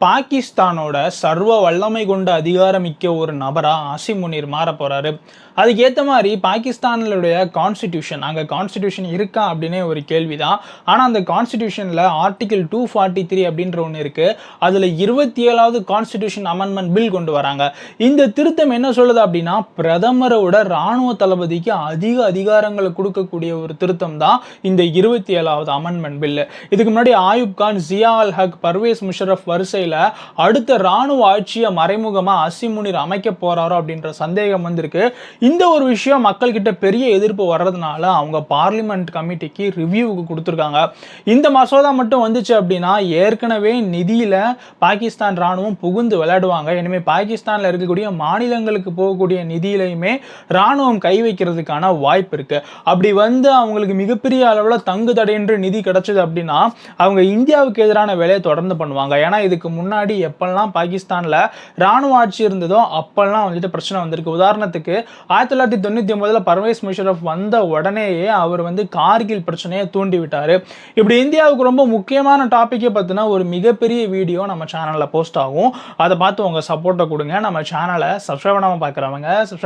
பாகிஸ்தானோட சர்வ வல்லமை கொண்ட அதிகாரமிக்க ஒரு நபராக ஆசிம் முனீர் மாற போகிறாரு அதுக்கேற்ற மாதிரி பாகிஸ்தானுடைய கான்ஸ்டிடியூஷன் அங்கே கான்ஸ்டிடியூஷன் இருக்கா அப்படின்னே ஒரு கேள்வி தான் ஆனால் அந்த கான்ஸ்டிடியூஷனில் ஆர்டிகிள் டூ ஃபார்ட்டி த்ரீ அப்படின்ற ஒன்று இருக்குது அதில் இருபத்தி ஏழாவது கான்ஸ்டிடியூஷன் அமெண்ட்மெண்ட் பில் கொண்டு வராங்க. இந்த திருத்தம் என்ன சொல்லுது அப்படின்னா பிரதமரோட இராணுவ தளபதிக்கு அதிக அதிகாரங்களை கொடுக்கக்கூடிய ஒரு திருத்தம் தான் இந்த இருபத்தி ஏழாவது அமெண்ட்மெண்ட் பில்லு இதுக்கு முன்னாடி ஆயுப் கான் ஜியா அல் ஹக் பர்வேஸ் முஷரஃப் வரிசையில் அடுத்த இராணுவ ஆட்சியை மறைமுகமாக அசிமுனிர் அமைக்க போறாரோ அப்படின்ற சந்தேகம் வந்திருக்கு. இந்த ஒரு விஷயம் மக்கள் கிட்ட பெரிய எதிர்ப்பு வர்றதுனால அவங்க பார்லிமெண்ட் கமிட்டிக்கு ரிவ்யூவுக்கு கொடுத்துருக்காங்க. இந்த மசோதா மட்டும் வந்துச்சு அப்படின்னா ஏற்கனவே நிதியில பாகிஸ்தான் ராணுவம் புகுந்து விளையாடுவாங்க. இனிமேல் பாகிஸ்தானில் இருக்கக்கூடிய மாநிலங்களுக்கு போகக்கூடிய நிதியிலையுமே ராணுவம் கை வைக்கிறதுக்கான வாய்ப்பு இருக்கு. அப்படி வந்து அவங்களுக்கு மிகப்பெரிய அளவில் தங்கு தடையின்றி நிதி கிடைச்சது அப்படின்னா அவங்க இந்தியாவுக்கு எதிரான வேலையை தொடர்ந்து பண்ணுவாங்க. ஏன்னா இதுக்கு முன்னாடி எப்பெல்லாம் பாகிஸ்தானில் ராணுவ ஆட்சி இருந்ததோ அப்பெல்லாம் வந்துட்டு பிரச்சனை வந்திருக்கு. உதாரணத்துக்கு ஆயிரத்தி தொள்ளாயிரத்தி தொண்ணூற்றி ஒன்பதில் பர்வேஸ் முஷரஃப் வந்த உடனேயே அவர் வந்து கார்கில் பிரச்சனையை தூண்டி விட்டார் இப்படி இந்தியாவுக்கு ரொம்ப முக்கியமான டாப்பிக்கை பார்த்தினா ஒரு மிகப்பெரிய வீடியோ நம்ம சேனலில் போஸ்ட் ஆகும். அதை பார்த்து உங்கள் சப்போர்ட்டை கொடுங்க. நம்ம சேனலை சப்ஸ்கிரைப் பண்ணாமல் பார்க்குறவங்க